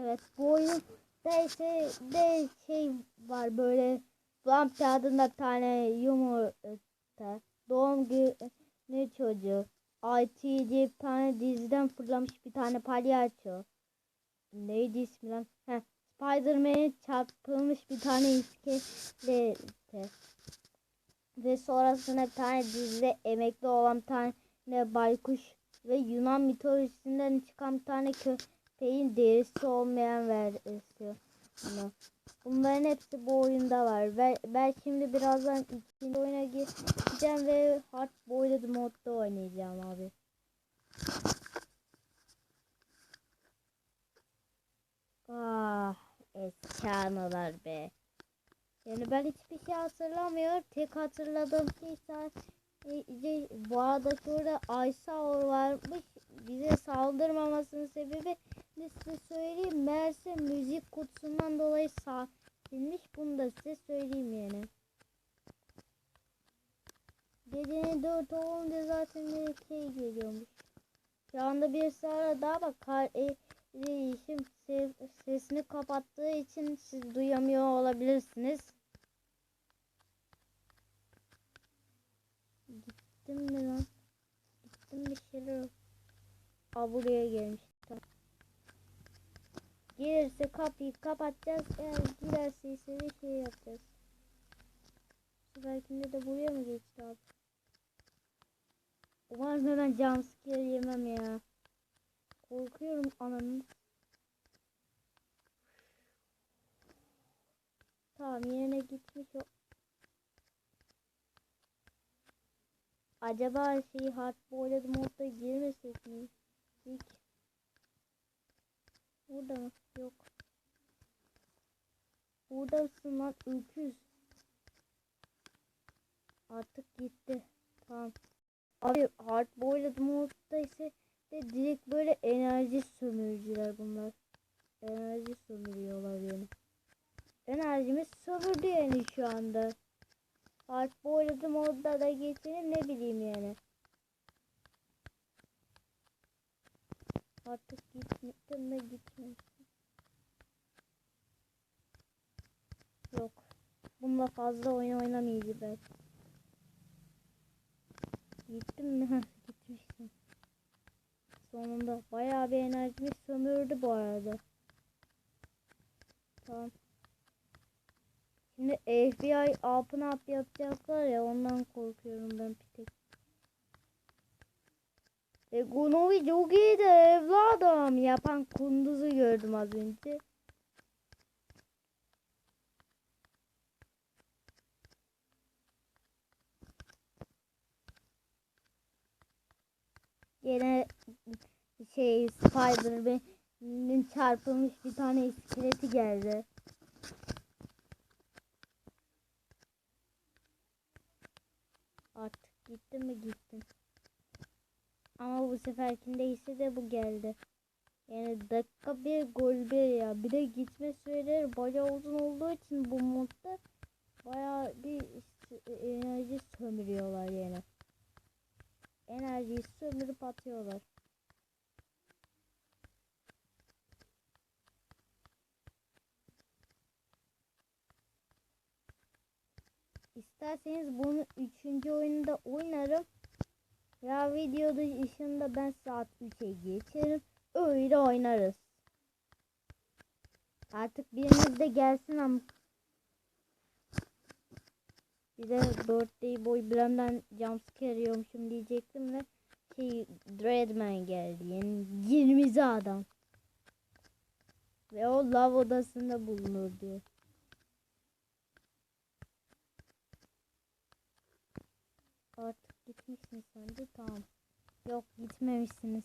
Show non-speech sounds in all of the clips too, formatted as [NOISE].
Evet bu oyunda ise de şey var böyle Vamp bir tane yumurta doğum günü çocuğu IT diye bir tane diziden fırlamış bir tane palyaço. Neydi ismi lan? Heh, Spider-Man'e çarpılmış bir tane iskelete. Ve sonrasında bir tane dizide emekli olan bir tane baykuş ve Yunan mitolojisinden çıkan bir tane köpeğin derisi olmayan versiyonu. Bunların hepsi bu oyunda var. Ve ben şimdi birazdan ikinci oyuna gireceğim ve hard boiled modda oynayacağım abi. Ah eski anılar be. Yani ben hiçbir şey hatırlamıyorum. Tek hatırladığım şey sadece bu arada şurada Aysa varmış. Bize saldırmamasının sebebi de size söyleyeyim. Meğerse müzik kutusundan dolayı silmiş. Bunu da size söyleyeyim yani. Gecenin dört olunca zaten şey geliyormuş. Şu anda bir sıra daha bak kardeşim sesini kapattığı için siz duyamıyor olabilirsiniz. Gittim mi lan? Gittim bir şeyler. Aa buraya gelmiş. Gelirse kapıyı kapatacağız. Eğer girerse ise bir şey yapacağız. Belki de buraya mı geçti abi? Umarım hemen jumpscare yemem ya. Korkuyorum ananın. Tamam yerine gitmiş o. Acaba şey hard boiled modda girmesek mi? Hiç. Burada mı? Yok. Buradasın lan öküz. Artık gitti. Tamam. Abi hard boiled modda ise de direkt böyle enerji sömürücüler bunlar. Enerji sömürüyorlar yani. Enerjimiz sömürdü yani şu anda. Hard boiled modda da geçelim ne bileyim yani. Artık gitmiştim mi gitmiştim. Yok. Bununla fazla oyun oynamayacağım ben. Gittim mi? Gitmiştim. Sonunda bayağı bir enerjimi sömürdü bu arada. Tamam. Şimdi FBI open up yapacaklar ya ondan korkuyorum ben bir tek. Egonovi çok iyiydi evladım. Yapan kunduzu gördüm az önce. Yine şey Spider-Man'in çarpılmış bir tane iskeleti geldi. Artık gittim mi gittim. Ama bu seferkinde ise de bu geldi. Yani dakika bir gol bir ya. Bir de gitme süreleri bayağı uzun olduğu için bu modda bayağı bir enerji sömürüyorlar yani. Enerjiyi sömürüp atıyorlar. İsterseniz bunu üçüncü oyunda oynarım. Ya video dışında ben saat 3'e geçerim. Öyle oynarız. Artık biriniz de gelsin ama. Bir de birthday boy bilemden jumpscare yiyormuşum diyecektim ve şey Dreadman geldi. Yani 20 adam. Ve o lav odasında bulunur diyor. Artık gitmişsin sen de tamam. Yok gitmemişsiniz.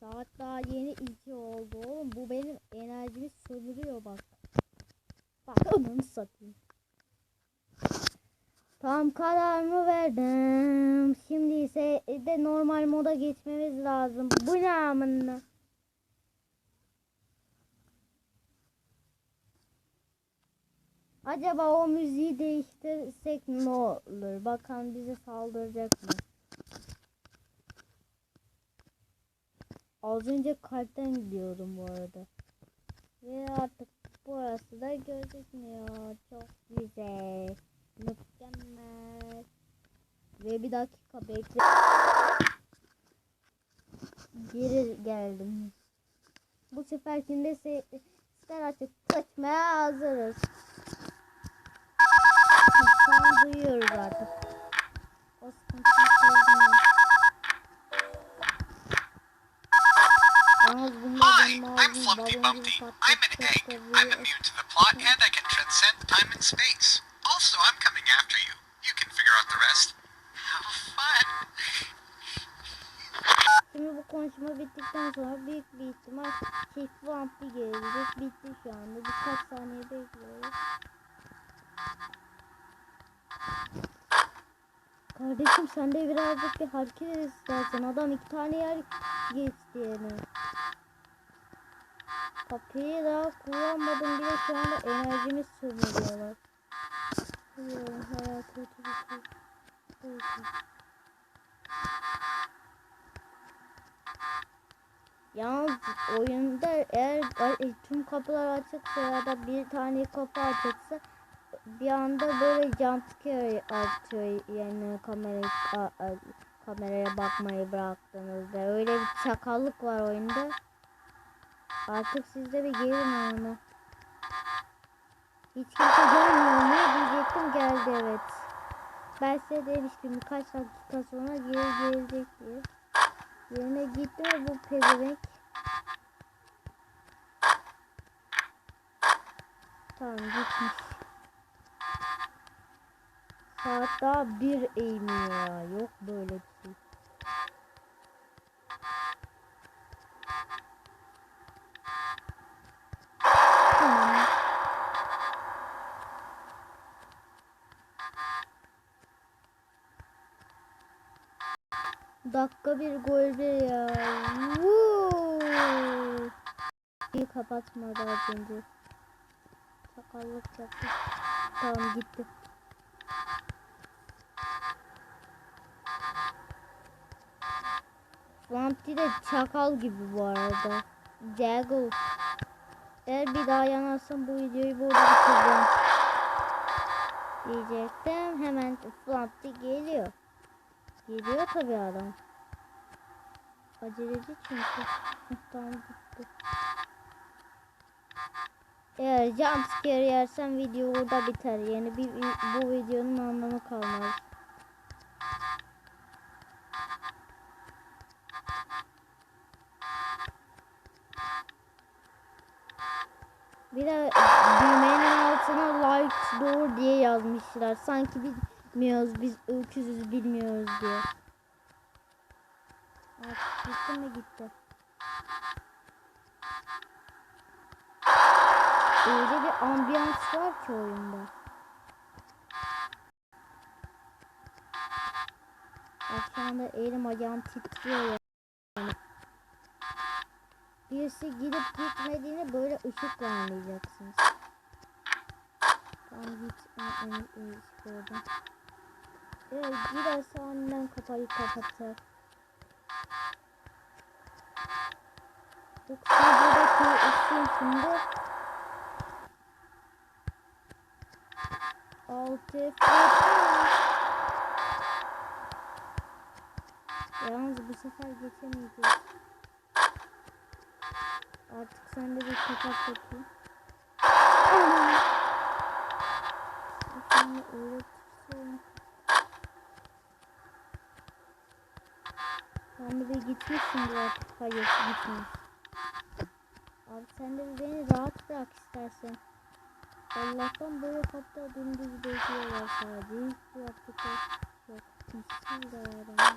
Saat daha yeni iki oldu oğlum. Bu benim enerjimi sömürüyor bak. Bak onu satayım. Tam kararımı verdim. Şimdi ise de normal moda geçmemiz lazım. Bu ne amına? Acaba o müziği değiştirsek ne olur? Bakalım bize saldıracak mı? Az önce kalpten gidiyordum bu arada. Ve artık burası da gözükmüyor. Çok güzel. Mükemmel. Ve bir dakika bekle. Geri geldim. Bu seferkinde se sizler artık kaçmaya hazırız. Plot, and I can transcend time and space. Also, I'm coming after you. You can figure out the rest. Have fun. Şimdi bu konuşma bittikten sonra büyük bir ihtimal Chief Vampy gelecek. Bitti şu anda. Birkaç saniye bekliyoruz. Kardeşim sen de birazcık bir hareket et istersen. Adam iki tane yer geçti yani. Kapıyı daha kullanmadım bile şu anda enerjimi sömürüyorlar. Biliyorum hayal kötü bir şey. Kötü. Yalnız oyunda eğer e, tüm kapılar açıksa ya da bir tane kapı açıksa bir anda böyle jumpscare atıyor yani kamera kameraya bakmayı bıraktığınızda öyle bir çakallık var oyunda. Artık sizde bir gelin ona. Hiç kimse gelmiyor mu diyecektim geldi evet. Ben size demiştim birkaç dakika sonra geri gelecek diye. Yerine gitti mi bu pezevenk? Tamam gitmiş. Saat daha bir eğmiyor. Yok böyle bir şey. Tamam. Dakika bir gol bir ya. Woo! İyi kapatmadı önce. Sakallık yaptı. Tamam gitti. Vampir de çakal gibi bu arada. Jaggle. Eğer bir daha yanarsam bu videoyu burada bitireceğim. Diyecektim. Hemen Flumpty geliyor. Geliyor tabi adam. Aceleci çünkü. tamam gitti. Eğer jumpscare yersem video burada biter. Yani bir, bu videonun anlamı kalmaz. Bir de düğmenin altına like door diye yazmışlar. Sanki bilmiyoruz biz öküzüz bilmiyoruz diye. Gitti mi gitti. Öyle bir ambiyans var ki oyunda. Anda elim ayağım titriyor ya. Birisi gidip gitmediğini böyle ışıkla anlayacaksınız. Tamam git. En, en, en, oradan. Evet giderse annem kapıyı kapatır. Buradaki ışığın şimdi altı Yalnız bu sefer geçemeyeceğiz. Artık sen de bir kapat bakayım. Seni öyle tutsam. Sen de bir gitmişsindir artık. Hayır gitmiş. Abi sen de beni rahat bırak istersen. Allah'tan böyle kapta dümdüz bekliyorlar sadece. Hiç yaptıkları yok. İşsiz de var ama.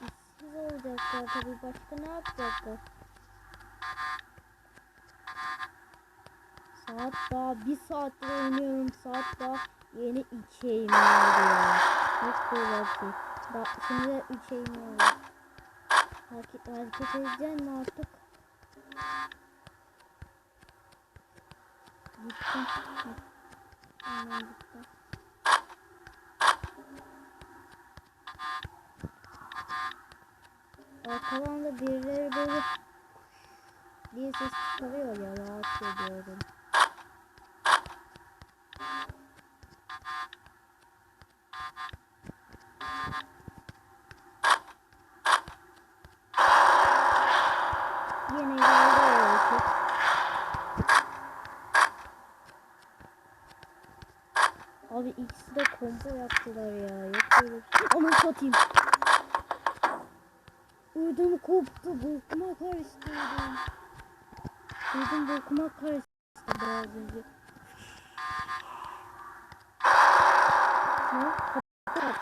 İşsiz olacaklar tabii. Başka ne yapacaklar? Saat daha bir saattir oynuyorum. Saat daha yeni iki eğimi oldu. Çok bir şey. Daha, şimdi de üç eğimi oldu. Hareket, hareket edeceğim artık? Gittim. Hemen gittim. Arkadan da birileri böyle diye ses çıkarıyor ya rahatsız ediyorum. Yine geldi öykü. Abi combo yaptılar ya. Yok böyle bir şey. Aman satayım. Ödüm koptu. Bokuma karıştı ödüm. Ödüm bokuma karıştı biraz önce. Ne? Kapat.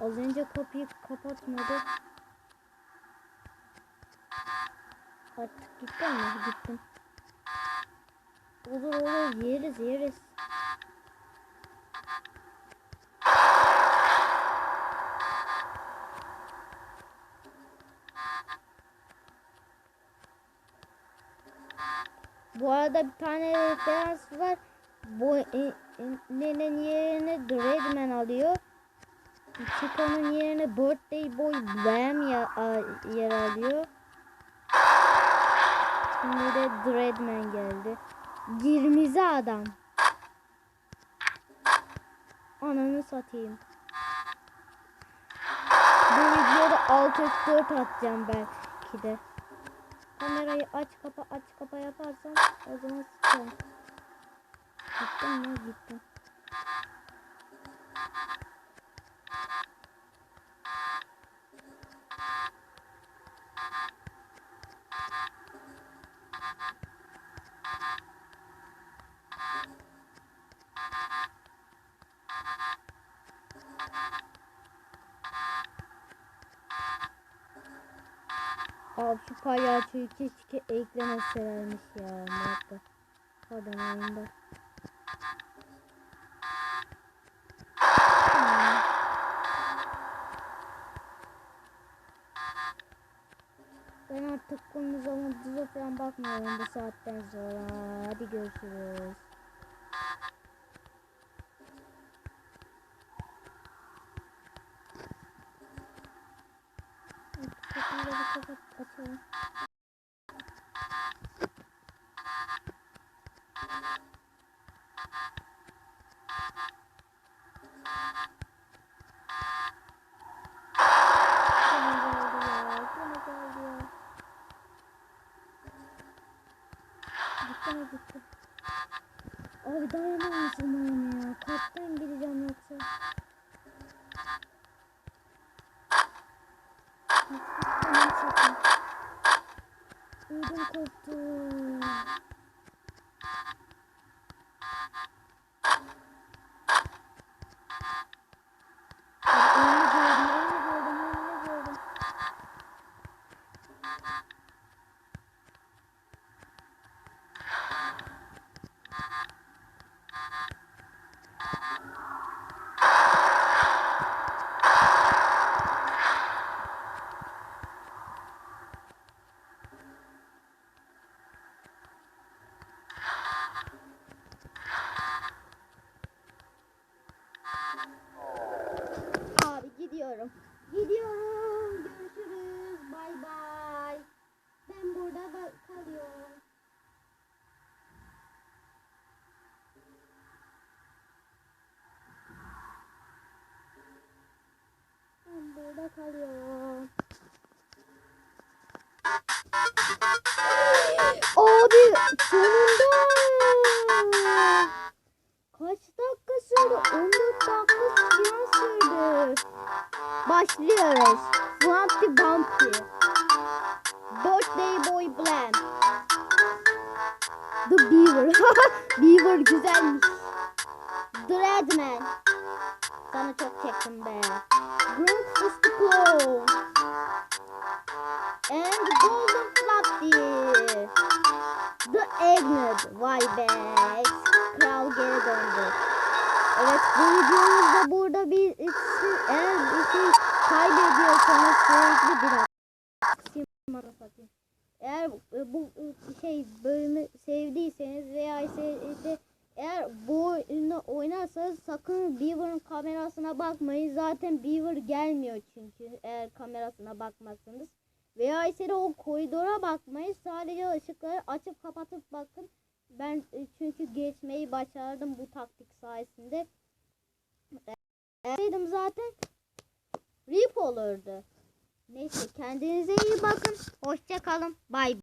Az önce kapıyı kapatmadı. Artık gittin mi? Gittim. Olur olur yeriz yeriz. Bu arada bir tane referans var. Bu e- e- nenin yerine Dreadman alıyor. Chico'nun yerine Birthday Boy Bam ya, yer alıyor. Şimdi de Dreadman geldi. Girmize adam. Ananı satayım. Bu videoda alt üst 4 atacağım belki de. Kamerayı aç kapa aç kapa yaparsam o zaman sıçarım. Gittim mi? Gittim. Abi şu palyaçoyu keşke eklemeselermiş ya. Marka. Pardon oyunda. Ben artık zaman dizi falan bakmıyorum bu saatten sonra. Hadi görüşürüz. Kapıyı da bir kapat açalım. Gene geldi ya, gene geldi ya. Gitti gitti. Abi dayanamaz umarım ya. Kalpten gideceğim yoksa. Ödüm koptu. Abi önünü gördüm, önünü gördüm, önünü gördüm. Abi gidiyorum. Gidiyorum. Görüşürüz. Bay bay. Ben burada bak kalıyorum. Kalıyorum. Abi sonunda. Kaç dakika sürdü? 14 dakika falan sürdü. Başlıyoruz. Flumpty Bumpty. Birthday Boy Blam. The Beaver. [LAUGHS] Beaver güzelmiş. Dreadman. Sana çok çektim be. Grant And Golden Flumpty. The Eggnog. Vay be. Kral geri döndü. Evet bu videomuzda burada bir isim, eğer bir şey kaybediyorsanız sürekli bir. Eğer bu şey bölümü sevdiyseniz veya ise eğer bu oyunu oynarsanız sakın Beaver'ın kamerasına bakmayın. Zaten Beaver gelmiyor çünkü eğer kamerasına bakmazsanız. Veya ise o koridora bakmayın. Sadece ışıkları açıp kapatıp bakın. Ben e, çünkü geçmeyi başardım bu taktik sayesinde. Eğerseydim zaten rip olurdu. Neyse kendinize iyi bakın. Hoşça kalın. Bay